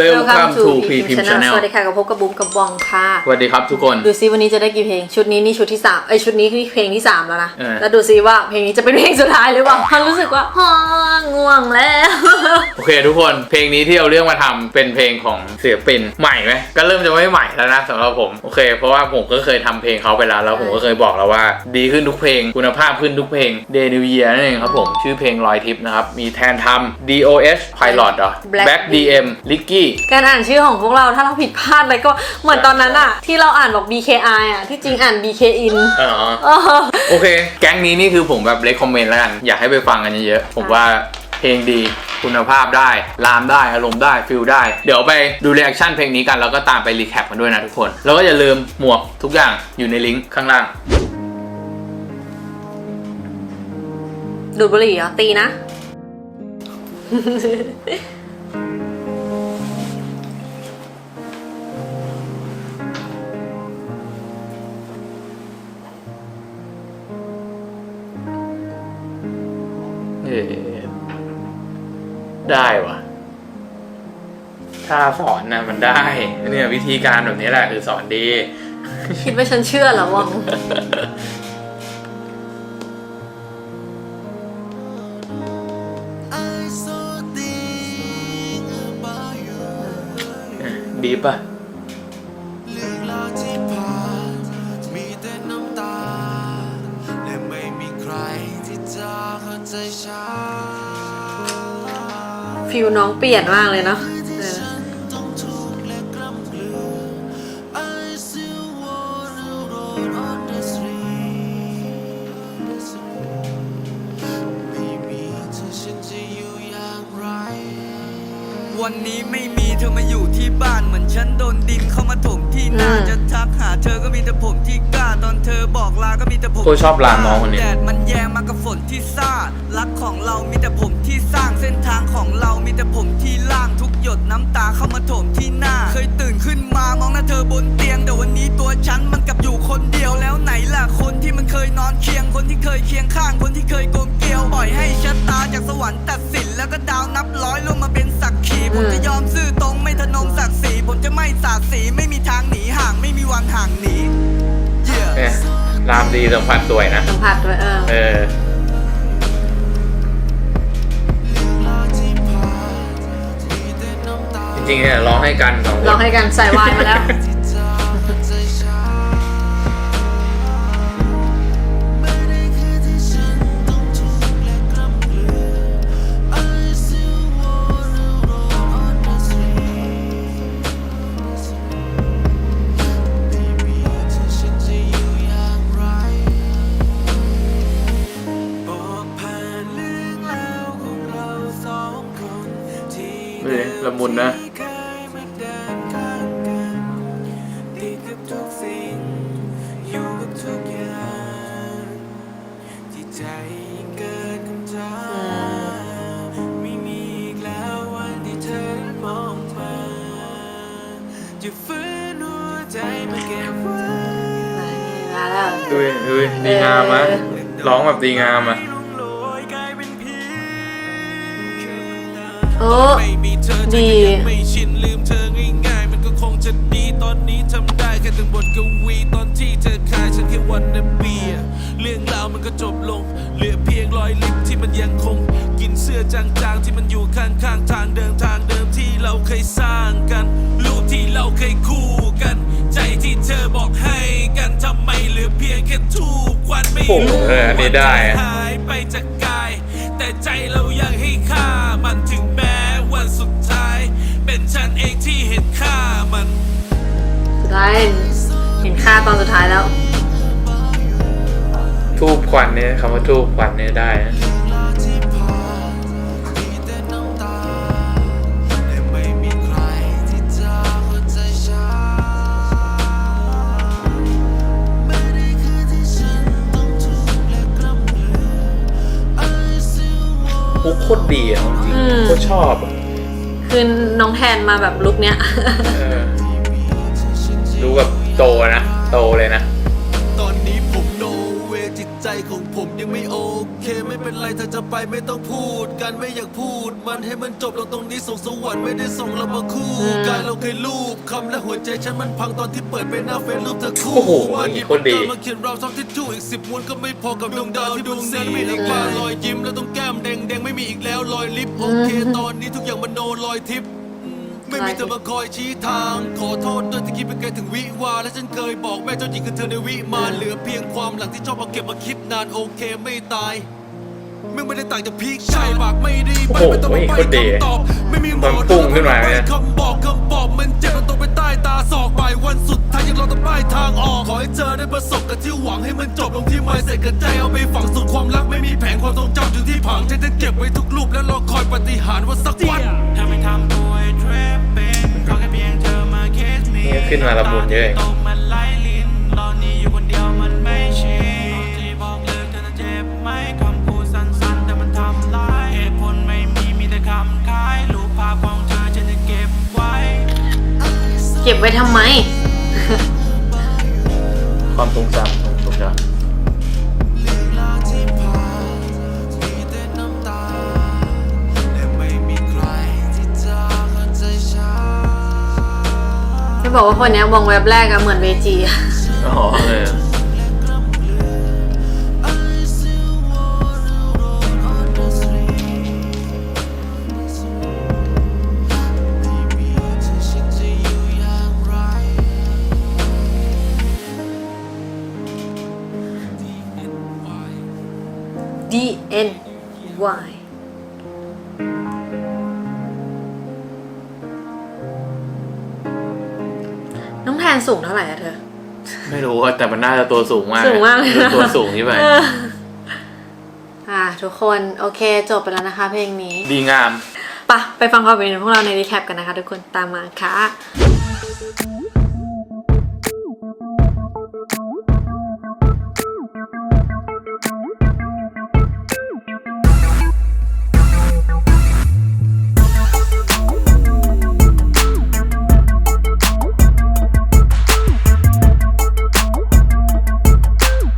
Welcome to P Pim Channel สวัสดีค่ะกับพบกับบุ้มกับบองค่ะ สวัสดีครับทุกคน ดูซิวันนี้จะได้กี่เพลง ชุดนี้นี่ชุดที่สามไอยชุดนี้คือเพลงที่สามแล้วนะเออแล้วดูซิว่าเพลงนี้จะเป็นเพลงสุดท้ายหรือเปล่ามันรู้สึกว่าฮ่อง่วงแล้ว โอเคทุกคน เพลงนี้ที่เอาเรื่องมาทำเป็นเพลงของศิลปินใหม่ไหมก็เริ่มจะไม่ใหม่แล้วนะสำหรับผม โอเค เพราะว่าผมก็เคยทำเพลงเขาไปแล้ว แล้วผมก็เคยบอกแล้วว่า ดีขึ้นทุกเพลง คุณภาพขึ้นทุกเพลง Day New Year นั่นเองครับผม ชื่อเพลงลอยทิพย์นะครับ มีแทนทำ DOS Pilot เหรอ Black Back DM Licky การอ่านชื่อของพวกเราถ้าเราผิดพลาดอะไรก็เหมือนตอนนั้นอะที่เราอ่านบอก BKI อะที่จริงอ่าน BK in อ๋อเออโอเค แก๊งนี้นี่คือผมแบบเล c คอมเมนต์แล้วกัน อยากให้ไปฟังกันเยอะๆผมว่าเพลงดีคุณภาพได้ ลามได้ อารมณ์ได้ ฟิลได้ เดี๋ยวไปดูรีแอคชั่นเพลงนี้กัน แล้วก็ตามไปรีแคปกันด้วยนะทุกคน แล้วก็อย่าลืมหมวกทุกอย่างอยู่ในลิงก์ข้างล่าง ดูดบุหรี่เหรอตีนะ ได้วะถ้าสอนนะมันได้ เนี่ยวิธีการแบบนี้แหละคือสอนดี คิดว่าฉันเชื่อเหรอวังดีป่ะ ฟิลน้องเปลี่ยนมากเลยเนาะเออฉันต้องทุกข์และกล้ำกลืน I still wanna roll on the street ไม่มีเธอฉันจะอยู่อย่างไรวันนี้ไม่มีเธอมาอยู่ที่บ้านเหมือนฉันโดนดินเข้ามาถมที่หน้า อืมจะทักหาเธอก็มีแต่ผมที่กล้าตอนเธอบอกลาก็มีแต่ผมโคตรชอบลามน้องคนนี้ แดดมันแยงมากับฝนที่ซ่ารักของเรามีแต่ผมที่สร้างเส้นทางของเรามีแต่ผมที่ล่างทุกหยดน้ำตาเข้ามาถมที่หน้า รามดีสัมผัสสวยนะ สัมผัสด้วยเออเออ จริงๆเนี่ยร้องให้กันสองคนลองให้กันใส่วายมาแล้ว นั้นมองมาจะฟื้นหัวใจมาเก็บไว้ มาแล้ว ดูดิดูดิดีงามอะร้องแบบดีงามอะ โอ้ไม่มีเธอดีจะยังไม่ชินลืมเธอง่ายๆมันก็คงจะดีตอนนี้ทำได้แค่ถึงบทกวีตอนที่เธอคายฉันแค่วันนเบียเรื่องราวมันก็จบลง เหลือเพียงรอยลิปที่มันยังคง กินเสื้อจางๆที่มันอยู่ข้างๆทางเดิมทางเดิมที่เราเคยสร้างกันรูปที่เราเคยคู่กัน ใจที่เธอบอกให้กันทำไมเหลือเพียงแค่ทุกวันไม่โอ้โหรู้เอออันนี้ได้อะหายไปจากกาย แต่ใจเรายังให้ค่าายเห็นค่าตอนสุดท้ายแล้ว ทูบควันเนี่ยคำว่าทูบควันเนี่ยได้นะที่ผ่านมีแต่น้ำตาและไม่มีใครที่จะเข้าใจฉันไม่ได้คือที่ฉันต้องทุกข์และกล้ำกลืน I still want ฮุกโคตรดีอะจริงอืมๆโคตรชอบอะคือน้องแทนมาแบบลุคเนี้ยเออดูแบบ โตนะ โตเลยนะ ตอนนี้ผมโนเวจิตใจของผมยังไม่โอเคเคไม่เป็นไรเธอจะไปไม่ต้องพูดกันไม่อยากพูด มันให้มันจบลงตรงนี้ส่งสวรรค์ไม่ได้ส่งเรามาคู่กันเราเคยลูบคำและหัวใจฉันมันพังตอนที่เปิดไปหน้าเฟซรูปเธอคู่โอ้โหมันหยิบโคตรดี ปากกามาเขียนเราซ้ำทิชชู่อีกสิบม้วนก็ไม่พอกับดวงดาวที่ดวงนั้นไม่ได้มารอยยิ้มแล้วต้องแก้มแดงแดงไม่มีอีกแล้วรอยลิปโอเค ตอนนี้ทุกอย่างมันโนรอยทิพย์ ไม่มีเธอมาคอยชี้ทาง ขอโทษด้วยที่คิดไปไกลถึงวิวา และฉันเคยบอกแม่เจ้าหญิงคือเธอในวิมานเหลือเพียงความหลังที่ชอบเอาเก็บมาคิดนานโอเคไม่ตายมึงไม่ได้ต่างจากพีคใช่ปากไม่ดีไปไม่ต้องไปคตรดีคำตอบไม่มีหมอมันพุ่งขึ้นมาเนี่ยคำบอกคำบอกมันเจ็บมันตรงไปใต้ตาศอกบ่ายวันสุดท้ายยังรอแต่ป้ายทางออกขอให้เธอได้ประสบกับที่หวังให้มันจบลงที่ไม่เสร็จกันใจเอาไปฝังสุดความรักไม่มีแผงความทรงจำอยู่ที่ผังฉันจะเก็บไว้ทุกรูปและรอคอยปฏิหารว่าสัก ขึ้นมาละมุนเยอะตกมันไล่ลิ้นตอนนี้อยู่คนเดียวมันไม่ชินที่บอกเลิกเธอจะเจ็บไหมคำพูดสั้นๆแต่มันทำร้ายเหตุผลไม่มีมีแต่คำคายรูปภาพของเธอฉันจะเก็บไว้เก็บไว้ทำไม ความทรงจำความทรงจจ บอกว่าคนเนี้ยมองแวบแรกอะเหมือนเวจีอะำอ๋อเออ D N Y น้องแนสูงเท่าไหร่อะเธอ ไม่รู้ว่าแต่มันน่าจะตัวสูงมากสูงมากเลยนะตัวสูงนี่ไปเอออ่า ทุกคนโอเคจบไปแล้วนะคะเพลงนี้ดีงาม ปะไปฟังความเป็นพวกเราในรีแคปกันนะคะ ทุกคนตามมาค่ะ